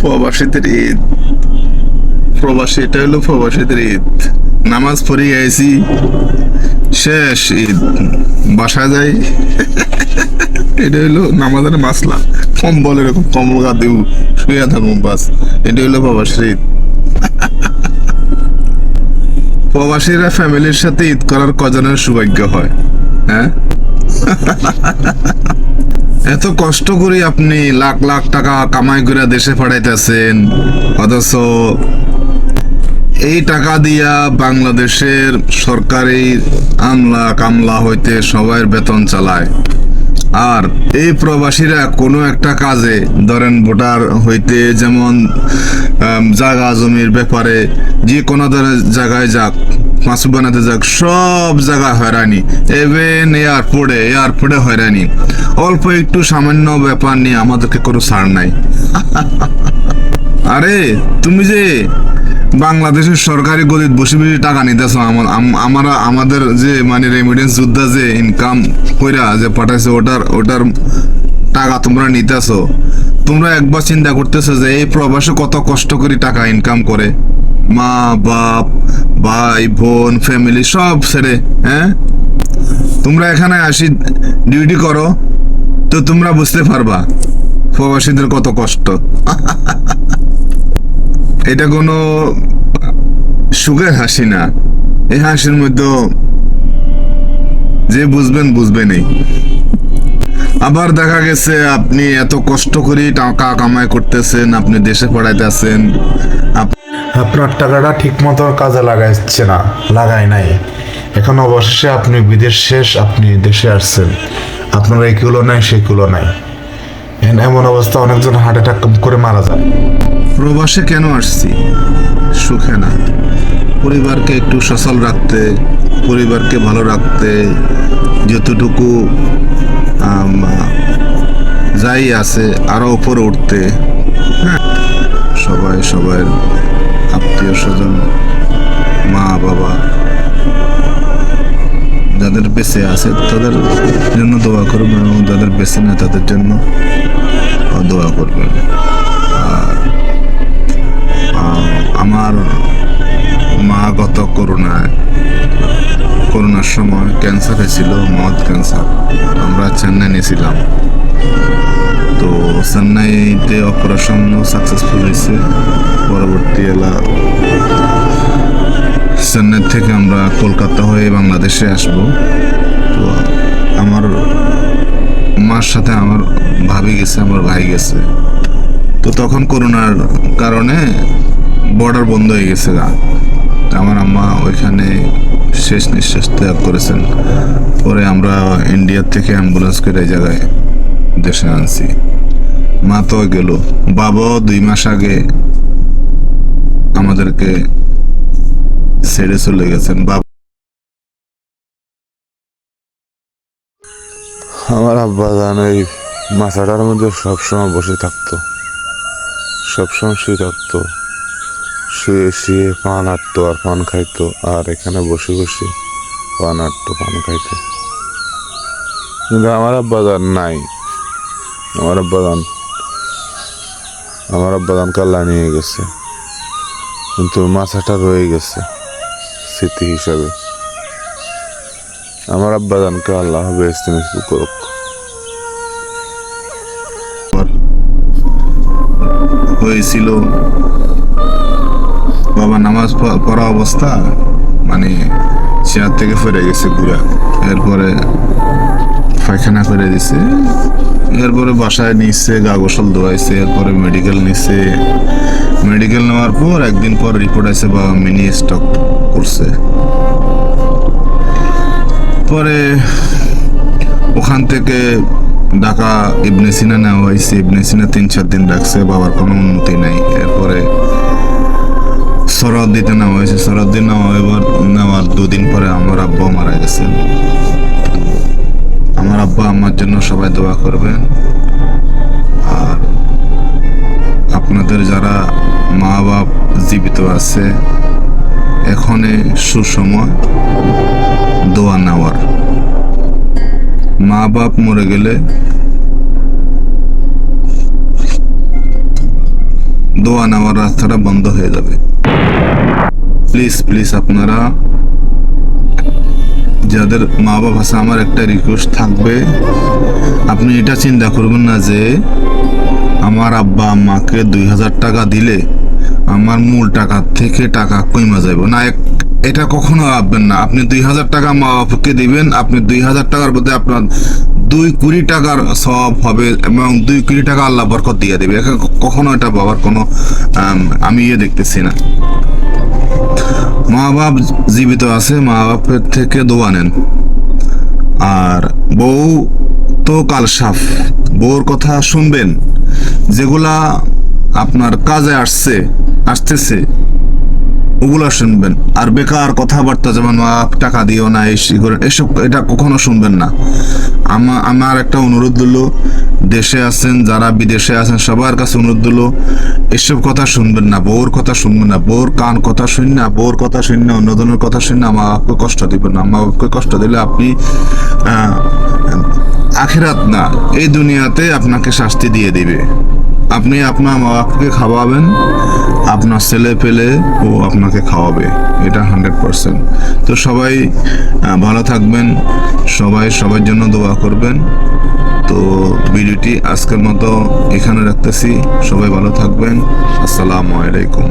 প্রবাসীদের ঈদ। প্রবাসী, এটা হলো প্রবাসীদের ঈদ। নামাজ পড়ে গেছি শেষ ঈদ। বাসা যাই, এটা হলো নামাজের মাসলা। কম্বল এরকম, কম্বল গা দিব শুয়ে থাকুন বাস। এটা হলো প্রবাসীর ঈদ। প্রবাসীরা ফ্যামিলির সাথে ঈদ করার কজনের সৌভাগ্য হয়? হ্যাঁ? এত কষ্ট করে আপনি লাখ লাখ টাকা কামাই করে দেশে পাঠাইতেছেন অথচ এই টাকা দিয়া বাংলাদেশের সরকারি আমলা কামলা হইতে সবাই বেতন চালায়। আর এই প্রবাসীরা কোনো একটা কাজে ধরেন ভোটার হইতে যেমন জাগা জমির ব্যাপারে যে কোনো ধরনের জায়গায় যাক মাসুক বানাতে যাক, সব জায়গায় হয়রানি। এভেন এয়ারপোর্টে এয়ারপোর্টে হয়রানি। অল্প একটু সামান্য ব্যাপার নিয়ে আমাদেরকে কোনো ছাড় নাই। আরে, তুমি যে বাংলাদেশের সরকারি গদিত বসে বসে টাকা নিতেছ আমরা আমাদের যে মানে রেমিডেন্স যোদ্ধা যে ইনকাম কইরা যে পাঠাইছে, ওটার ওটার টাকা তোমরা নিতেছ। তোমরা একবার চিন্তা করতেছো যে এই প্রবাসে কত কষ্ট করে টাকা ইনকাম করে। মা, বাপ, ভাই, বোন ফ্যামিলি সব ছেড়ে হ্যাঁ? তোমরা এখানে আসি ডিউটি করো, তো তোমরা বুঝতে পারবা, প্রবাসীদের কত কষ্ট। এটা কোনো সুখের হাসি না। এই হাসির মধ্যে যে বুঝবেন, বুঝবেনই। আবার দেখা গেছে, আপনি এত কষ্ট করে টাকা কামাই করতেছেন, আপনি দেশে পড়াইতেছেন আপ- আপনার টাকাটা ঠিক মতো কাজে লাগাইছে না লাগাই নাই। এখন অবশেষে আপনি বিদেশ শেষ, আপনি দেশে আসছেন। আপনার এইগুলো নাই সেগুলো নাই। এমন অবস্থা, অনেকজন হার্ট অ্যাটাক করে মারা যায়। প্রবাসে কেন আসছি? সুখে না। পরিবারকে একটু সচল রাখতে, পরিবারকে ভালো রাখতে, যতটুকু যাই আছে, আরও উপরে উঠতে হ্যাঁ সবাই সবার আত্মীয় স্বজন, মা, বাবা, যাদের বেঁচে আছে তাদের জন্য দোয়া করবেন এবং যাদের বেঁচে না তাদের জন্য দোয়া করবেন। আমার মা গত করোনায়, করোনার সময় ক্যান্সার হয়েছিল, মদ ক্যান্সার আমরা চেন্নাই নিয়েছিলাম। তো চেন্নাইতে অপারেশন সাকসেসফুল হয়েছে। পরবর্তী এলা কলকাতা হয়ে বাংলাদেশে আসব। তো আমার মার সাথে আমার ভাবি গেছে, আমার ভাই গেছে। তো তখন করোনার কারণে বর্ডার বন্ধ হয়ে গেছে আমার আম্মা ওইখানে শেষ নিঃশ্বাস ত্যাগ করেছেন। পরে আমরা ইন্ডিয়া থেকে অ্যাম্বুলেন্স করে এই জায়গায় দেশে আনছি। মা তো গেল। বাবাও দুই মাস আগে আমাদেরকে ছেড়ে চলে গেছেন বাবা আমার আব্বা জান ওই মাথাটার মধ্যে সবসময় বসে থাকতো। সবসময় শুয়ে থাকতো। শুয়ে শুয়ে পান আটতো আর পান খাইতো আর এখানে বসে বসে পান আটতো, পান খাইতো। কিন্তু আমার আব্বা জান নাই। আমার আব্বা জান, আমার আব্বা জান কাল্লা নিয়ে গেছে। কিন্তু মাথাটা রয়ে গেছে। স্মৃতি হিসাবে। আমার আব্বা জানকে আল্লাহ নসিব করুক। হয়েছিল বাবা নামাজ পড়া অবস্থা মানে চেয়ার থেকে ফিরে গেছে ঘুরা। এরপরে পায়খানা করে দিছে। এরপরে বাসায় নিচ্ছে গা গোসল ধোয়াইছে, এরপরে মেডিকেল নিচ্ছে মেডিকেল নেওয়ার পর একদিন পর রিপোর্ট আছে বা মিনি স্টক করছে। পরে ওখান থেকে ঢাকা ইবনে সিনা নেওয়া হয়েছে। ইবনে সিনা তিন, চার দিন রাখছে, বাবার কোনো উন্নতি নাই। এরপরে সরদ দিতে নেওয়া হয়েছে। সরদ দিন নেওয়া এবার নেওয়ার দুদিন পরে আমার আব্বা মারা আমার আব্বা আমার জন্য সবাই দোয়া করবেন। আর আপনাদের যারা মা বাপ জীবিত আছে এখনে সুসময় দোয়া নেওয়ার। মা বাপ মরে গেলে দোয়া নেওয়ার রাস্তাটা বন্ধ হয়ে যাবে। প্লিজ প্লিজ আপনারা যাদের মা বাবা আছে, আমার একটা রিকোয়েস্ট থাকবে। আপনি এটা চিন্তা করবেন না যে আমার আব্বা আম্মাকে দুই হাজার টাকা দিলে আমার মূল টাকা থেকে টাকা কমে যাবে না, এক- এটা কখনো ভাববেন না। আপনি দুই হাজার টাকা মা বাবাকে দিবেন, আপনি দুই হাজার টাকার মধ্যে আপনার দুই কুড়ি টাকার সব হবে এবং দুই কুড়ি টাকা আল্লাহ বরকত দিয়ে দেবে। কখনো এটা বাবার কোনো আমি ইয়ে দেখতেছি না। মা বাপ জীবিত আছে মা বাপের থেকে দোয়া নেন। আর বউ তো কাল সাফ বউর কথা শুনবেন, যেগুলা আপনার কাজে আসছে, আসতেছে। ওগুলা শুনবেন। আর বেকার কথাবার্তা যেমন টাকা দিও না, এই করেন এসব এটা কখনো শুনবেন না। আমা আমার একটা অনুরোধ হলো দেশে আছেন, যারা বিদেশে আছেন, সবার কাছে অনুরোধ হলো এসব কথা শুনবেন না বউর কথা শুনবেন না বউর কান কথা শুন না বউর কথা শুন না অন্যজনের কথা শুন না মা বাপকে কষ্ট দিবেন না মা বাপকে কষ্ট দিলে আপনি আখেরাত না, এই দুনিয়াতে আপনাকে শাস্তি দিয়ে দিবে। আপনি আপনার মা বাপকে খাওয়াবেন, আপনার ছেলে পেলে ও আপনাকে খাওয়াবে। এটা হান্ড্রেড পারসেন্ট। তো সবাই ভালো থাকবেন। সবাই সবার জন্য দোয়া করবেন। তো ভিডিওটি আজকের মতো এখানে রাখতেছি। সবাই ভালো থাকবেন। আসসালামু আলাইকুম।